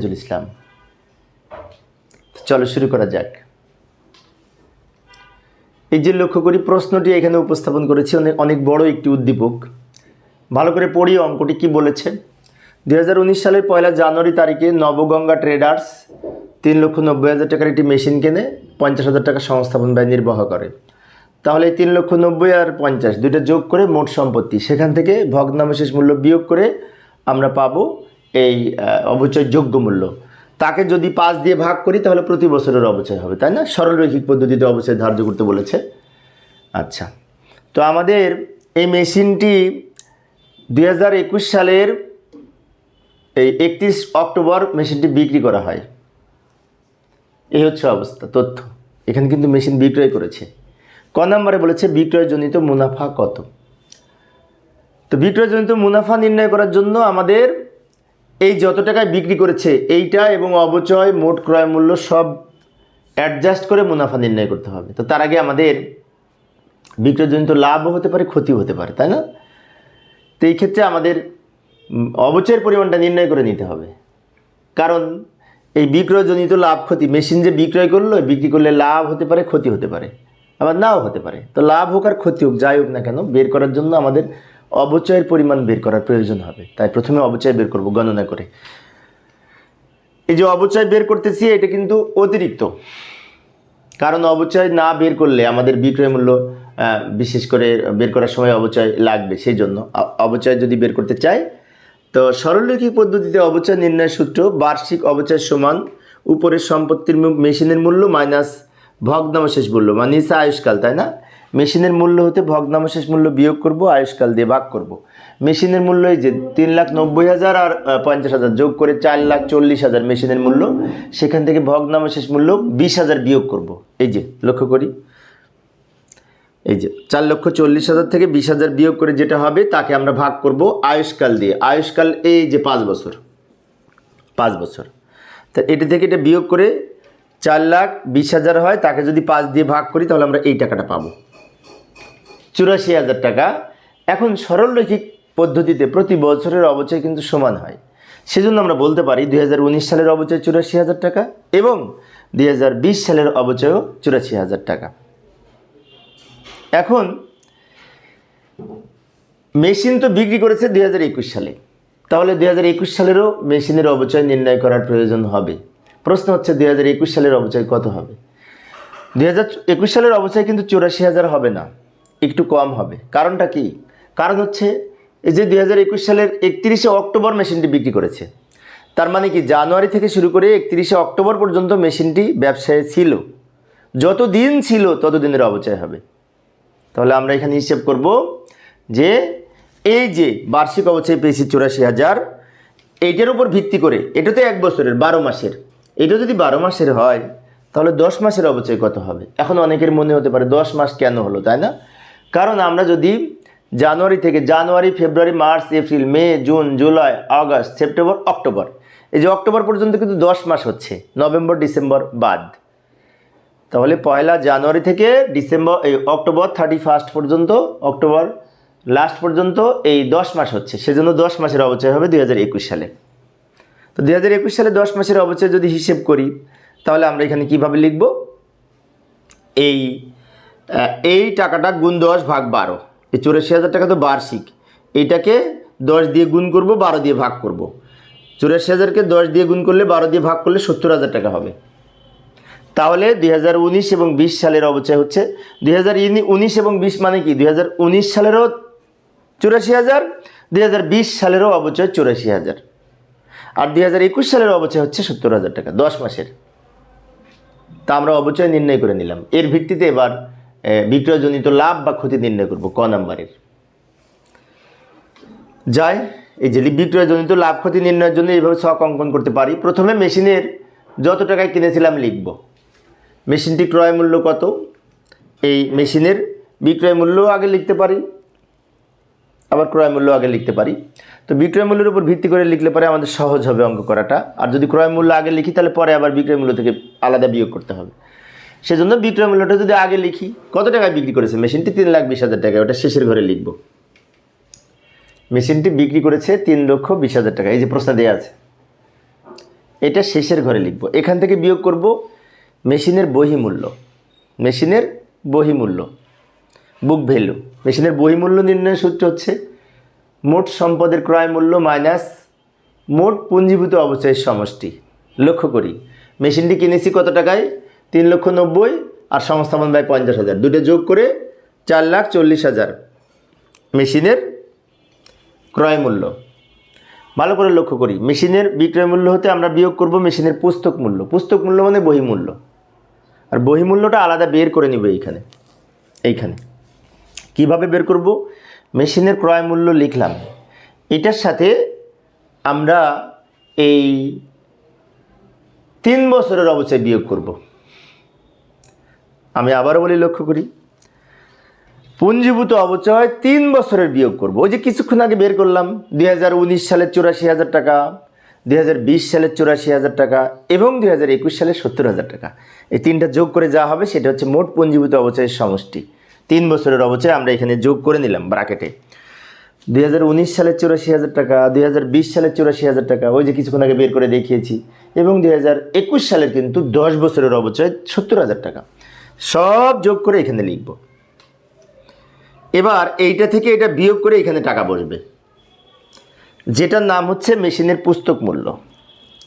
নজরুল ইসলাম। চলো শুরু করা যাক। এই যে লক্ষ্য করি, প্রশ্নটি এখানে উপস্থাপন করেছি, অনেক অনেক বড় একটি উদ্দীপক। ভালো করে পড়ি, অঙ্কটি কি বলেছে? দুই হাজার উনিশ সালের পয়লা জানুয়ারি তারিখে নবগঙ্গা ট্রেডার্স তিন লক্ষ নব্বই হাজার টাকার একটি মেশিন কেনে পঞ্চাশ হাজার টাকা সংস্থাপন ব্যয় নির্বাহ করে। তাহলে তিন লক্ষ নব্বই আর পঞ্চাশ, দুইটা যোগ করে মোট সম্পত্তি। সেখান থেকে ভগ্নাবশেষ মূল্য বিয়োগ করে আমরা পাবো এই অবচয় যোগ্য মূল্য। তাকে যদি পাঁচ দিয়ে ভাগ করি, তাহলে প্রতি বছরের অবচয় হবে, তাই না? সরলরৈখিক পদ্ধতিতে অবচয় ধার্য করতে বলেছে। আচ্ছা। তো আমাদের এই মেশিনটি দু হাজার একুশ সালের এই একত্রিশ অক্টোবর মেশিনটি বিক্রি করা হয়। এই হচ্ছে অবস্থা, তথ্য। এখানে কিন্তু মেশিন বিক্রয় করেছে। ক নম্বরে বলেছে, বিক্রয়জনিত মুনাফা কত? তো বিক্রয়জনিত মুনাফা নির্ণয় করার জন্য আমাদের এই যত টাকায় বিক্রি করেছে, এইটা এবং অবচয়, মোট ক্রয় মূল্য সব অ্যাডজাস্ট করে মুনাফা নির্ণয় করতে হবে। তো তার আগে আমাদের বিক্রয়জনিত লাভও হতে পারে, ক্ষতিও হতে পারে, তাই না? তো এই ক্ষেত্রে আমাদের অবচয়ের পরিমাণটা নির্ণয় করে নিতে হবে। কারণ এই বিক্রয়জনিত লাভ, ক্ষতি, মেশিন যে বিক্রয় করল বিক্রি করলে লাভ হতে পারে, ক্ষতি হতে পারে, আবার নাও হতে পারে। তো লাভ হোক আর ক্ষতি হোক, যাই হোক না কেন, বের করার জন্য আমাদের অবচয়ের পরিমাণ বের করার প্রয়োজন হবে। তাই প্রথমে অবচয় বের করব, গণনা করে। এই যে অবচয় বের করতেছি, এটা কিন্তু অতিরিক্ত। কারণ অবচয় না বের করলে আমাদের বিক্রয় মূল্য বিশেষ করে বের করার সময় অবচয় লাগবে সেই জন্য অবচয় যদি বের করতে চাই, তো সরলরৈখিক পদ্ধতিতে অবচয় নির্ণয় সূত্র বার্ষিক অবচয় সমান উপরের সম্পত্তির মেশিনের মূল্য মাইনাস ভগ্নাবশেষ মূল্য মানে আয়ুষ্কাল, তাই না? মেশিনের মূল্য হতে ভগ্নাবশেষ মূল্য বিয়োগ করব, আয়ুষ্কাল দিয়ে ভাগ করব। মেশিনের মূল্য এই যে তিন লাখ নব্বই হাজার আর পঞ্চাশ হাজার যোগ করে চার লাখ চল্লিশ হাজার মেশিনের মূল্য, সেখান থেকে ভগ্নাবশেষ মূল্য বিশ হাজার বিয়োগ করব। এই যে, লক্ষ্য করি। এই যে, চার লক্ষ চল্লিশ হাজার থেকে বিশ হাজার বিয়োগ করে যেটা হবে, তাকে আমরা ভাগ করব আয়ুষ্কাল দিয়ে। আয়ুষ্কাল এই যে পাঁচ বছর পাঁচ বছর। তা এটা থেকে এটা বিয়োগ করে চার লাখ বিশ হাজার হয়, তাকে যদি পাঁচ দিয়ে ভাগ করি, তাহলে আমরা এই টাকাটা পাবো। চুরাশি হাজার টাকা। এখন সরলরৈখিক পদ্ধতিতে প্রতি বছরের অবচয় কিন্তু সমান হয়। সেজন্য আমরা বলতে পারি দুই হাজার উনিশ সালের অবচয় চুরাশি হাজার টাকা এবং দুই হাজার বিশ সালের অবচয়ও চুরাশি হাজার টাকা। এখন মেশিন তো বিক্রি করেছে দুই হাজার একুশ সালে। তাহলে দু হাজার একুশ সালেরও মেশিনের অবচয় নির্ণয় করার প্রয়োজন হবে। প্রশ্ন হচ্ছে দুই হাজার একুশ সালের অবচয় কত হবে? দু হাজার একুশ সালের অবচয় কিন্তু চুরাশি হাজার হবে না। একটু কম হবে। কারণটা কি? কারণ হচ্ছে এই যে দু হাজার একুশ সালের একত্রিশে অক্টোবর মেশিনটি বিক্রি করেছে। তার মানে কি, জানুয়ারি থেকে শুরু করে একত্রিশে অক্টোবর পর্যন্ত মেশিনটি ব্যবসায় ছিল। যত দিন ছিল তত দিনের অবচয় হবে। তাহলে আমরা এখানে হিসেব করব যে এই যে বার্ষিক অবচয় পেয়েছি চুরাশি হাজার এইটার উপর ভিত্তি করে, এটা তো এক বছরের, বারো মাসের। এটা যদি বারো মাসের হয়, তাহলে দশ মাসের অবচয় কত হবে? এখন অনেকের মনে হতে পারে দশ মাস কেন হলো, তাই না? কারণ আমরা যদি জানুয়ারি থেকে January, February, March, April, May, June, July, August, September, October. এই যে অক্টোবর পর্যন্ত কিন্তু দশ মাস হচ্ছে, নভেম্বর, ডিসেম্বর বাদ। তাহলে পয়লা জানুয়ারি থেকে ডিসেম্বর, এই অক্টোবর থার্টি ফার্স্ট পর্যন্ত, অক্টোবর লাস্ট পর্যন্ত এই দশ মাস হচ্ছে। সেজন্য দশ মাসের অবচয় হবে দুই হাজার একুশ সালে। তো দুই হাজার একুশ সালে দশ মাসের অবচয় যদি হিসেব করি, তাহলে আমরা এখানে কীভাবে লিখব? এই এই টাকাটা গুণ দশ ভাগ বারো। এই চুরাশি হাজার টাকা তো বার্ষিক। এইটাকে দশ দিয়ে গুণ করব, বারো দিয়ে ভাগ করব। চুরাশি হাজারকে দশ দিয়ে গুণ করলে বারো দিয়ে ভাগ করলে সত্তর হাজার টাকা হবে। তাহলে দুই হাজার উনিশ এবং বিশ সালের অবচয় হচ্ছে। দুই এবং বিশ মানে কি? দুই হাজার উনিশ সালেরও চুরাশি হাজার, দুই সালেরও অবচয় চুরাশি হাজার। আর দুই হাজার একুশ সালের অবচয় হচ্ছে সত্তর হাজার টাকা, দশ মাসের। তা আমরা অবচয় নির্ণয় করে নিলাম। এর ভিত্তিতে এবার বিক্রয়জনিত লাভ বা ক্ষতি নির্ণয় করব, ক নাম্বারের। যায়, এই যে বিক্রয়জনিত লাভ, ক্ষতি নির্ণয়ের জন্য এইভাবে ছক অঙ্কন করতে পারি। প্রথমে মেশিনের যত টাকায় কিনেছিলাম লিখব। মেশিনটি ক্রয় মূল্য কত? এই মেশিনের বিক্রয় মূল্য আগে লিখতে পারি। আবার ক্রয় মূল্য আগে লিখতে পারি। তো বিক্রয় মূল্যের উপর ভিত্তি করে লিখলে পরে আমাদের সহজ হবে অঙ্ক করাটা। আর যদি ক্রয় মূল্য আগে লিখি, তাহলে পরে আবার বিক্রয় মূল্য থেকে আলাদা বিয়োগ করতে হবে। সেজন্য বিক্রয় মূল্যটা যদি আগে লিখি, কত টাকায় বিক্রি করেছে? মেশিনটি তিন লাখ বিশ হাজার টাকা ওটা শেষের ঘরে লিখব। মেশিনটি বিক্রি করেছে তিন লক্ষ বিশ হাজার টাকা, এই যে প্রশ্ন দেওয়া আছে। এটা শেষের ঘরে লিখব। এখান থেকে বিয়োগ করব মেশিনের বহিমূল্য। মেশিনের বহিমূল্য বুক ভ্যালু মেশিনের বহিমূল্য নির্ণয়ের সূত্র হচ্ছে মোট সম্পদের ক্রয় মূল্য মাইনাস মোট পুঞ্জীভূত অবচয়ের সমষ্টি। লক্ষ্য করি, মেশিনটি কিনেছি কত টাকায়? তিন লক্ষ নব্বই আর সংস্থাপন ব্যয় পঞ্চাশ হাজার। দুটো যোগ করে চার লাখ চল্লিশ হাজার মেশিনের ক্রয় মূল্য। ভালো করে লক্ষ্য করি, মেশিনের বিক্রয় মূল্য হতে আমরা বিয়োগ করব মেশিনের পুস্তক মূল্য। পুস্তক মূল্য মানে বহিমূল্য। আর বহিমূল্যটা আলাদা বের করে নিব এইখানে এইখানে। কীভাবে বের করব? মেশিনের ক্রয় মূল্য লিখলাম। এটার সাথে আমরা এই তিন বছরের অবচয় বিয়োগ করব। আমি আবারও বলি লক্ষ্য করি। পুঞ্জীভূত অবচয় তিন বছরের বিয়োগ করব। ওই যে কিছুক্ষণ আগে বের করলাম, দুই সালের চুরাশি হাজার টাকা, দুই সালের চুরাশি হাজার টাকা এবং দুই সালের সত্তর হাজার টাকা। এই তিনটা যোগ করে যা হবে সেটা হচ্ছে মোট পুঞ্জীভূত অবচয়ের সমষ্টি। তিন বছরের অবচয় আমরা এখানে যোগ করে নিলাম ব্রাকেটে। দুই সালের চুরাশি হাজার টাকা, দুই সালের চুরাশি হাজার টাকা, ওই যে কিছুক্ষণ আগে বের করে দেখিয়েছি। এবং দুই হাজার একুশ সালের কিন্তু দশ বছরের অবচয় সত্তর হাজার টাকা। সব যোগ করে এখানে লিখব। এবার এইটা থেকে এটা বিয়োগ করে এখানে টাকা বসবে। যেটার নাম হচ্ছে মেশিনের পুস্তক মূল্য।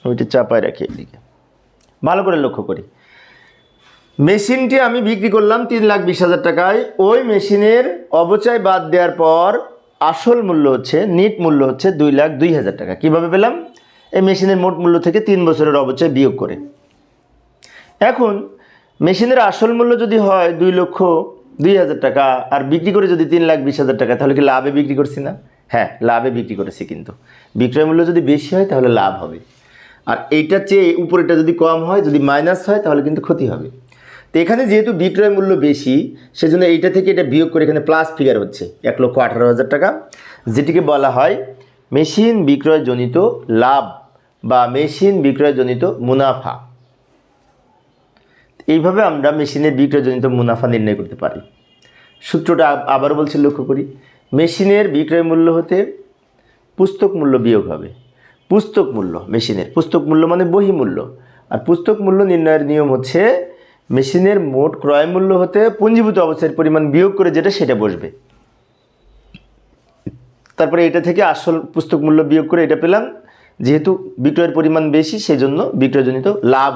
ওইটা চাপায় রাখি এদিকে। ভালো করে লক্ষ্য করি। মেশিনটি আমি বিক্রি করলাম তিন লাখ বিশ হাজার টাকায়। ওই মেশিনের অবচয় বাদ দেওয়ার পর আসল মূল্য হচ্ছে, নিট মূল্য হচ্ছে দুই লাখ দুই হাজার টাকা। কীভাবে পেলাম? এই মেশিনের মোট মূল্য থেকে তিন বছরের অবচয় বিয়োগ করে। এখন মেশিনের আসল মূল্য যদি হয় দুই লক্ষ দুই হাজার টাকা, আর বিক্রি করে যদি তিন লাখ বিশ হাজার টাকা, তাহলে কি লাভে বিক্রি করছি না? হ্যাঁ লাভে বিক্রি করেছি কিন্তু। বিক্রয় মূল্য যদি বেশি হয়, তাহলে লাভ হবে। আর এইটার চেয়ে উপরেটা যদি কম হয়, যদি মাইনাস হয়, তাহলে কিন্তু ক্ষতি হবে। তো এখানে যেহেতু বিক্রয় মূল্য বেশি, সেজন্য এইটা থেকে এটা বিয়োগ করে এখানে প্লাস ফিগার হচ্ছে, এক লক্ষ আঠারো হাজার টাকা, যেটিকে বলা হয় মেশিন বিক্রয়জনিত লাভ বা মেশিন বিক্রয়জনিত মুনাফা। এইভাবে আমরা মেশিনের বিক্রয়জনিত মুনাফা নির্ণয় করতে পারি। সূত্রটা আব- আবারও বলছি, লক্ষ্য করি। মেশিনের বিক্রয় মূল্য হতে পুস্তক মূল্য বিয়োগ হবে। পুস্তক মূল্য, মেশিনের। পুস্তক মূল্য মানে বহি মূল্য আর পুস্তক মূল্য নির্ণয়ের নিয়ম হচ্ছে, মেশিনের মোট ক্রয় মূল্য হতে পুঞ্জীভূত অবস্থার পরিমাণ বিয়োগ করে যেটা সেটা বসবে। তারপরে এটা থেকে আসল পুস্তক মূল্য বিয়োগ করে এটা পেলাম। যেহেতু বিক্রয়ের পরিমাণ বেশি, সেজন্য বিক্রয়জনিত লাভ